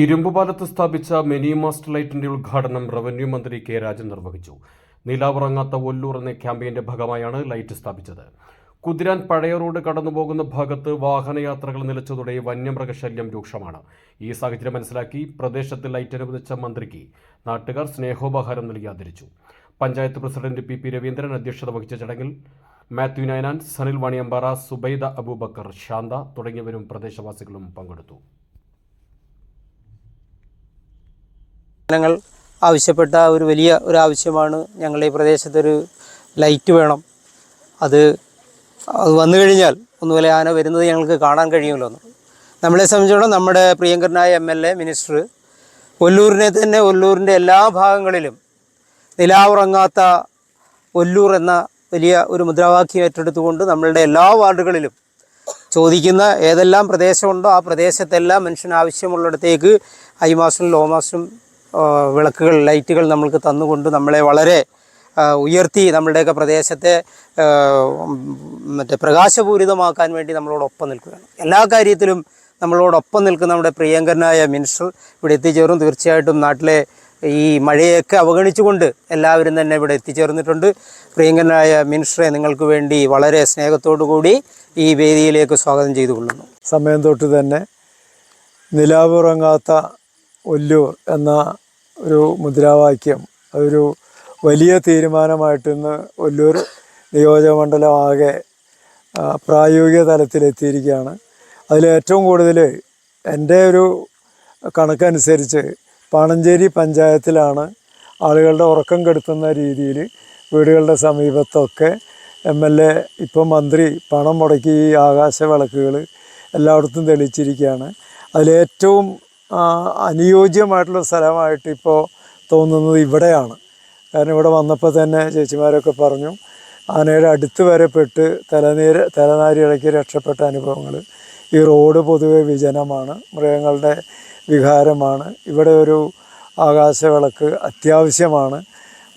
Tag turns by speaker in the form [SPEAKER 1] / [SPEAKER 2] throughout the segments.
[SPEAKER 1] ഇരുമ്പുപാലത്ത് സ്ഥാപിച്ച mini master ലൈറ്റിന്റെ ഉദ്ഘാടനം റവന്യൂ മന്ത്രി കെ രാജൻ നിർവഹിച്ചു നിലാവുറങ്ങാത്ത ഒല്ലൂർ എന്ന ക്യാമ്പയിന്റെ ഭാഗമായാണ് ലൈറ്റ് സ്ഥാപിച്ചത്. കുതിരാൻ പഴയ റോഡ് കടന്നുപോകുന്ന ഭാഗത്ത് വാഹനയാത്രകൾ നിലച്ചതോടെ വന്യമൃഗശല്യം രൂക്ഷമാണ്. ഈ സാഹചര്യം മനസ്സിലാക്കി പ്രദേശത്ത് ലൈറ്റ് അനുവദിച്ച മന്ത്രിക്ക് നാട്ടുകാർ സ്നേഹോപഹാരം നൽകി ആദരിച്ചു. Panchayat president P P Raveendran അധ്യക്ഷത വഹിച്ച ചടങ്ങിൽ മാത്യു നയനാൻ സനിൽ വാണിയമ്പാറ സുബൈദ അബൂബക്കർ ശാന്ത തുടങ്ങിയവരും പ്രദേശവാസികളും പങ്കെടുത്തു.
[SPEAKER 2] ജനങ്ങൾ ആവശ്യപ്പെട്ട ഒരു വലിയ ഒരു ആവശ്യമാണ്. ഞങ്ങളുടെ ഈ പ്രദേശത്തൊരു ലൈറ്റ് വേണം. അത് അത് വന്നു കഴിഞ്ഞാൽ ഒന്നുപോലെ ആന വരുന്നത് ഞങ്ങൾക്ക് കാണാൻ കഴിയുമല്ലോ എന്ന്. നമ്മളെ സംബന്ധിച്ചിടത്തോളം നമ്മുടെ പ്രിയങ്കരനായ എം എൽ എ മിനിസ്റ്റർ ഒല്ലൂരിനെ തന്നെ ഒല്ലൂരിന്റെ എല്ലാ ഭാഗങ്ങളിലും നിലാവുറങ്ങാത്ത ഒല്ലൂർ എന്ന വലിയ ഒരു മുദ്രാവാക്യം ഏറ്റെടുത്തുകൊണ്ട് നമ്മളുടെ എല്ലാ വാർഡുകളിലും ചോദിക്കുന്ന ഏതെല്ലാം പ്രദേശമുണ്ടോ ആ പ്രദേശത്തെല്ലാം മനുഷ്യന് ആവശ്യമുള്ളിടത്തേക്ക് മാസം ലോമാസും ആ, വിളക്കുകൾ ലൈറ്റുകൾ നമ്മൾക്ക് തന്നുകൊണ്ട് നമ്മളെ വളരെ ഉയർത്തി നമ്മളുടെയൊക്കെ പ്രദേശത്തെ മറ്റേ പ്രകാശപൂരിതമാക്കാൻ വേണ്ടി നമ്മളോടൊപ്പം നിൽക്കുകയാണ്. എല്ലാ കാര്യത്തിലും നമ്മളോടൊപ്പം നിൽക്കുന്ന നമ്മുടെ പ്രിയങ്കരനായ മിനിസ്റ്റർ ഇവിടെ എത്തിച്ചേർന്നു. തീർച്ചയായിട്ടും നാട്ടിലെ ഈ മഴയൊക്കെ അവഗണിച്ചുകൊണ്ട് എല്ലാവരും തന്നെ ഇവിടെ എത്തിച്ചേർന്നിട്ടുണ്ട്. പ്രിയങ്കരനായ മിനിസ്റ്ററെ നിങ്ങൾക്ക് വേണ്ടി വളരെ സ്നേഹത്തോടു കൂടി ഈ വേദിയിലേക്ക് സ്വാഗതം ചെയ്തു കൊള്ളുന്നു
[SPEAKER 3] സമയം തൊട്ട് തന്നെ നിലാവുറങ്ങാത്ത ഒല്ലൂർ എന്ന ഒരു മുദ്രാവാക്യം അതൊരു വലിയ തീരുമാനമായിട്ട് ഇന്ന് ഒല്ലൂർ നിയോജകമണ്ഡലം ആകെ പ്രായോഗിക തലത്തിലെത്തിയിരിക്കുകയാണ്. അതിൽ ഏറ്റവും കൂടുതൽ എന്റെ ഒരു കണക്കനുസരിച്ച് പാണഞ്ചേരി പഞ്ചായത്തിലാണ് ആളുകളുടെ ഉറക്കം കെടുത്തുന്ന രീതിയിൽ വീടുകളുടെ സമീപത്തൊക്കെ എം എൽ എ ഇപ്പം മന്ത്രി പണം മുടക്കി ഈ ആകാശ വിളക്കുകൾ എല്ലായിടത്തും തെളിയിച്ചിരിക്കുകയാണ്. അതിലേറ്റവും അനുയോജ്യമായിട്ടുള്ള സ്ഥലമായിട്ട് ഇപ്പോൾ തോന്നുന്നത് ഇവിടെയാണ്. കാരണം ഇവിടെ വന്നപ്പോൾ തന്നെ ചേച്ചിമാരൊക്കെ പറഞ്ഞു ആനയുടെ അടുത്ത് വരെ പെട്ട് തലനീര് തലനാരി ഇളക്കി രക്ഷപ്പെട്ട അനുഭവങ്ങൾ ഈ റോഡ് പൊതുവെ വിജനമാണ് മൃഗങ്ങളുടെ വിഹാരമാണ് ഇവിടെ ഒരു ആകാശവിളക്ക് അത്യാവശ്യമാണ്.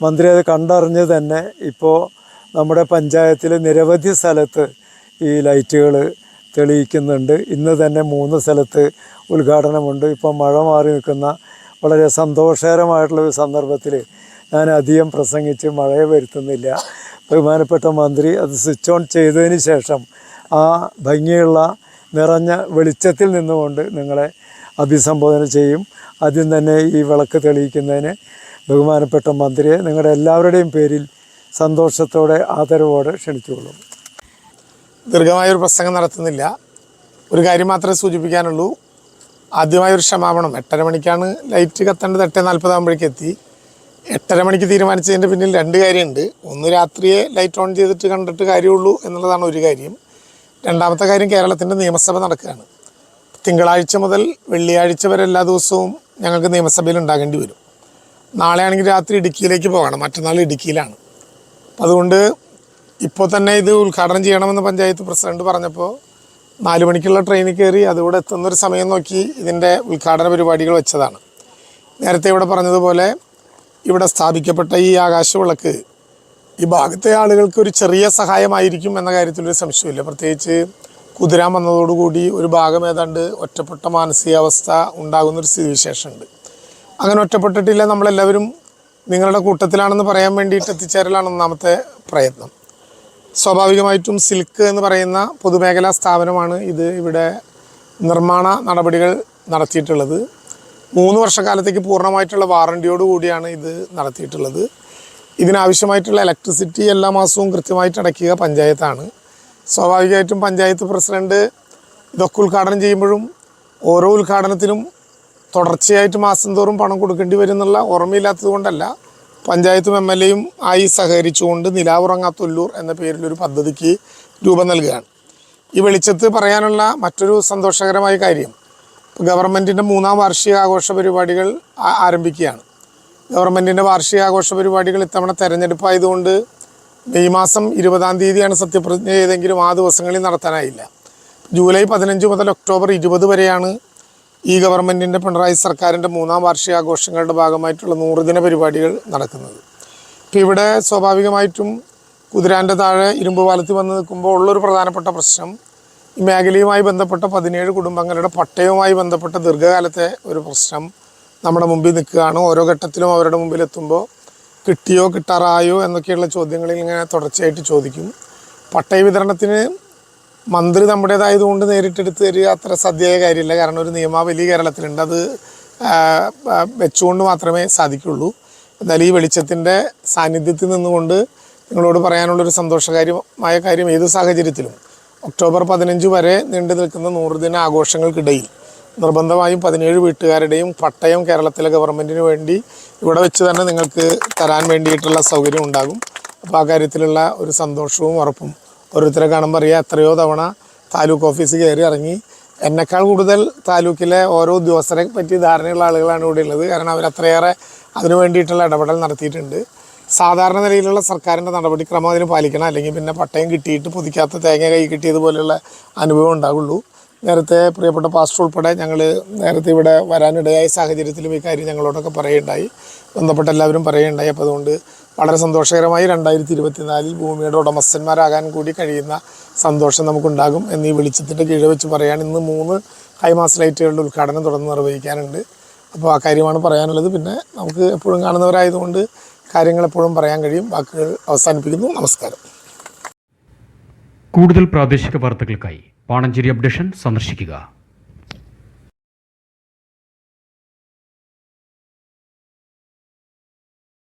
[SPEAKER 3] മന്ത്രി അത് കണ്ടറിഞ്ഞ് തന്നെ ഇപ്പോൾ നമ്മുടെ പഞ്ചായത്തിൽ നിരവധി സ്ഥലത്ത് ഈ ലൈറ്റുകൾ തെളിയിക്കുന്നുണ്ട്. ഇന്ന് തന്നെ മൂന്ന് സ്ഥലത്ത് ഉദ്ഘാടനമുണ്ട്. ഇപ്പം മഴ മാറി നിൽക്കുന്ന വളരെ സന്തോഷകരമായിട്ടുള്ള ഒരു സന്ദർഭത്തിൽ ഞാൻ അധികം പ്രസംഗിച്ച് മഴയെ വരുത്തുന്നില്ല. ബഹുമാനപ്പെട്ട മന്ത്രി അത് സ്വിച്ച് ഓൺ ചെയ്തതിന് ശേഷം ആ ഭംഗിയുള്ള നിറഞ്ഞ വെളിച്ചത്തിൽ നിന്നുകൊണ്ട് നിങ്ങളെ അഭിസംബോധന ചെയ്യും. ആദ്യം തന്നെ ഈ വിളക്ക് തെളിയിക്കുന്നതിന് ബഹുമാനപ്പെട്ട മന്ത്രിയെ നിങ്ങളുടെ എല്ലാവരുടെയും പേരിൽ സന്തോഷത്തോടെ ആദരവോടെ ക്ഷണിച്ചുകൊള്ളും
[SPEAKER 4] ദീർഘമായൊരു പ്രസംഗം നടത്തുന്നില്ല. ഒരു കാര്യം മാത്രമേ സൂചിപ്പിക്കാനുള്ളൂ. ആദ്യമായൊരു ക്ഷമാപണം എട്ടര മണിക്കാണ് ലൈറ്റ് കത്തേണ്ടത് എട്ട് നാൽപ്പതാകുമ്പോഴേക്ക് എത്തി. എട്ടര മണിക്ക് തീരുമാനിച്ചതിന്റെ പിന്നിൽ രണ്ട് കാര്യമുണ്ട്. ഒന്ന് രാത്രിയെ ലൈറ്റ് ഓൺ ചെയ്തിട്ട് കണ്ടിട്ട് കാര്യമുള്ളൂ എന്നുള്ളതാണ് ഒരു കാര്യം. രണ്ടാമത്തെ കാര്യം കേരളത്തിന്റെ നിയമസഭ നടക്കുകയാണ്. തിങ്കളാഴ്ച മുതൽ വെള്ളിയാഴ്ച വരെ എല്ലാ ദിവസവും ഞങ്ങൾക്ക് നിയമസഭയിൽ ഉണ്ടാകേണ്ടി വരും. നാളെയാണെങ്കിൽ രാത്രി ഇടുക്കിയിലേക്ക് പോകണം. മറ്റന്നാൾ ഇടുക്കിയിലാണ്. അതുകൊണ്ട് ഇപ്പോൾ തന്നെ ഇത് ഉദ്ഘാടനം ചെയ്യണമെന്ന് പഞ്ചായത്ത് പ്രസിഡന്റ് പറഞ്ഞപ്പോൾ നാല് മണിക്കുള്ള ട്രെയിനിൽ കയറി അതുകൂടെ എത്തുന്നൊരു സമയം നോക്കി ഇതിന്റെ ഉദ്ഘാടന പരിപാടികൾ വെച്ചതാണ്. നേരത്തെ ഇവിടെ പറഞ്ഞതുപോലെ ഇവിടെ സ്ഥാപിക്കപ്പെട്ട ഈ ആകാശവിളക്ക് ഈ ഭാഗത്തെ ആളുകൾക്ക് ഒരു ചെറിയ സഹായമായിരിക്കും എന്ന കാര്യത്തിലൊരു സംശയമില്ല പ്രത്യേകിച്ച് കുതിരാൻ വന്നതോടുകൂടി ഒരു ഭാഗം ഏതാണ്ട് ഒറ്റപ്പെട്ട മാനസികാവസ്ഥ ഉണ്ടാകുന്നൊരു സ്ഥിതിവിശേഷമുണ്ട്. അങ്ങനെ ഒറ്റപ്പെട്ടിട്ടില്ല നമ്മളെല്ലാവരും നിങ്ങളുടെ കൂട്ടത്തിലാണെന്ന് പറയാൻ വേണ്ടിയിട്ട് എത്തിച്ചേരലാണ് ഒന്നാമത്തെ പ്രയത്നം. സ്വാഭാവികമായിട്ടും സിൽക്ക് എന്ന് പറയുന്ന പൊതുമേഖലാ സ്ഥാപനമാണ് ഇത് ഇവിടെ നിർമ്മാണ നടപടികൾ നടത്തിയിട്ടുള്ളത്. മൂന്ന് വർഷക്കാലത്തേക്ക് പൂർണമായിട്ടുള്ള വാറണ്ടിയോട് കൂടിയാണ് ഇത് നടത്തിയിട്ടുള്ളത്. ഇതിനാവശ്യമായിട്ടുള്ള ഇലക്ട്രിസിറ്റി എല്ലാ മാസവും കൃത്യമായിട്ട് അടയ്ക്കുക പഞ്ചായത്താണ്. സ്വാഭാവികമായിട്ടും പഞ്ചായത്ത് പ്രസിഡന്റ് ഇതൊക്കെ ഉദ്ഘാടനം ചെയ്യുമ്പോഴും ഓരോ ഉദ്ഘാടനത്തിനും തുടർച്ചയായിട്ട് മാസം തോറും പണം കൊടുക്കേണ്ടി വരുന്നുള്ള ഓർമ്മയില്ലാത്തത് കൊണ്ടല്ല. പഞ്ചായത്തും എം എൽ എയും ആയി സഹകരിച്ചുകൊണ്ട് നിലാവുറങ്ങാത്തൊല്ലൂർ എന്ന പേരിലൊരു പദ്ധതിക്ക് രൂപം നൽകുകയാണ്. ഈ വെളിച്ചത്ത് പറയാനുള്ള മറ്റൊരു സന്തോഷകരമായ കാര്യം ഗവൺമെന്റിന്റെ മൂന്നാം വാർഷിക ആഘോഷ പരിപാടികൾ ആരംഭിക്കുകയാണ്. ഗവൺമെന്റിന്റെ വാർഷികാഘോഷ പരിപാടികൾ ഇത്തവണ തെരഞ്ഞെടുപ്പായതുകൊണ്ട് മെയ് മാസം ഇരുപതാം തീയതിയാണ് സത്യപ്രതിജ്ഞ ചെയ്തെങ്കിലും ആ ദിവസങ്ങളിൽ നടത്താനായില്ല. ജൂലൈ പതിനഞ്ച് മുതൽ ഒക്ടോബർ ഇരുപത് വരെയാണ് ഈ ഗവൺമെന്റിന്റെ പിണറായി സർക്കാരിന്റെ മൂന്നാം വാർഷികാഘോഷങ്ങളുടെ ഭാഗമായിട്ടുള്ള നൂറുദിന പരിപാടികൾ നടക്കുന്നത്. ഇപ്പോൾ ഇവിടെ സ്വാഭാവികമായിട്ടും കുതിരാന്റെ താഴെ ഇരുമ്പ് പാലത്തിൽ വന്ന് നിൽക്കുമ്പോൾ ഉള്ളൊരു പ്രധാനപ്പെട്ട പ്രശ്നം ഈ മേഖലയുമായി ബന്ധപ്പെട്ട പതിനേഴ് കുടുംബങ്ങളുടെ പട്ടയവുമായി ബന്ധപ്പെട്ട ദീർഘകാലത്തെ ഒരു പ്രശ്നം നമ്മുടെ മുമ്പിൽ നിൽക്കുകയാണ്. ഓരോ ഘട്ടത്തിലും അവരുടെ മുമ്പിൽ എത്തുമ്പോൾ കിട്ടിയോ കിട്ടാറായോ എന്നൊക്കെയുള്ള ചോദ്യങ്ങളിൽ ഇങ്ങനെ തുടർച്ചയായിട്ട് ചോദിക്കും. പട്ടയ വിതരണത്തിന് മന്ത്രി നമ്മുടേതായതുകൊണ്ട് നേരിട്ടെടുത്ത് തരിക അത്ര സദ്യയായ കാര്യമില്ല. കാരണം ഒരു നിയമാവലി കേരളത്തിലുണ്ട്. അത് വെച്ചുകൊണ്ട് മാത്രമേ സാധിക്കുള്ളൂ. എന്നാൽ ഈ വെളിച്ചത്തിന്റെ സാന്നിധ്യത്തിൽ നിന്നുകൊണ്ട് നിങ്ങളോട് പറയാനുള്ളൊരു സന്തോഷകാര്യമായ കാര്യം ഏത് സാഹചര്യത്തിലും ഒക്ടോബർ പതിനഞ്ച് വരെ നീണ്ടു നിൽക്കുന്ന നൂറുദിന ആഘോഷങ്ങൾക്കിടയിൽ നിർബന്ധമായും പതിനേഴ് വീട്ടുകാരുടെയും പട്ടയം കേരളത്തിലെ ഗവൺമെന്റിന് വേണ്ടി ഇവിടെ വെച്ച് തന്നെ നിങ്ങൾക്ക് തരാൻ വേണ്ടിയിട്ടുള്ള സൗകര്യം ഉണ്ടാകും. അപ്പോൾ ആ കാര്യത്തിലുള്ള ഒരു സന്തോഷവും ഉറപ്പും ഓരോരുത്തരെ കാണുമ്പോൾ അറിയാം എത്രയോ തവണ താലൂക്ക് ഓഫീസ് കയറി ഇറങ്ങി. എന്നെക്കാൾ കൂടുതൽ താലൂക്കിലെ ഓരോ ഉദ്യോഗസ്ഥരെ പറ്റി ധാരണയുള്ള ആളുകളാണ് ഇവിടെ ഉള്ളത്. കാരണം അവർ അത്രയേറെ അതിനു വേണ്ടിയിട്ടുള്ള ഇടപെടൽ നടത്തിയിട്ടുണ്ട്. സാധാരണ നിലയിലുള്ള സർക്കാരിന്റെ നടപടിക്രമം അതിന് പാലിക്കണം. അല്ലെങ്കിൽ പിന്നെ പട്ടയം കിട്ടിയിട്ട് പുതിക്കാത്ത തേങ്ങ കൈ കിട്ടിയതുപോലെയുള്ള അനുഭവം ഉണ്ടാകുള്ളൂ നേരത്തെ പ്രിയപ്പെട്ട പാസ്റ്റർ ഉൾപ്പെടെ ഞങ്ങൾ നേരത്തെ ഇവിടെ വരാനിടയായ സാഹചര്യത്തിലും ഈ കാര്യം ഞങ്ങളോടൊക്കെ പറയുകയുണ്ടായി. ബന്ധപ്പെട്ട എല്ലാവരും പറയുകയുണ്ടായി. അപ്പോൾ അതുകൊണ്ട് വളരെ സന്തോഷകരമായി രണ്ടായിരത്തി ഇരുപത്തിനാലിൽ ഭൂമിയുടെ ഉടമസ്ഥന്മാരാകാൻ കൂടി കഴിയുന്ന സന്തോഷം നമുക്കുണ്ടാകും എന്നീ വെളിച്ചത്തിന്റെ കീഴ് വെച്ച് പറയാൻ ഇന്ന് മൂന്ന് ഹൈമാസ് ലൈറ്റുകളുടെ ഉദ്ഘാടനം തുടർന്ന് നിർവഹിക്കാനുണ്ട്. അപ്പോൾ ആ കാര്യമാണ് പറയാനുള്ളത്. പിന്നെ നമുക്ക് എപ്പോഴും കാണുന്നവരായതുകൊണ്ട് കാര്യങ്ങൾ എപ്പോഴും പറയാൻ കഴിയും. വാക്കുകൾ അവസാനിപ്പിക്കുന്നു. നമസ്കാരം.
[SPEAKER 1] കൂടുതൽ പ്രാദേശിക വാർത്തകൾക്കായി പാണഞ്ചേരി അപ്ഡേഷൻ സന്ദർശിക്കുക.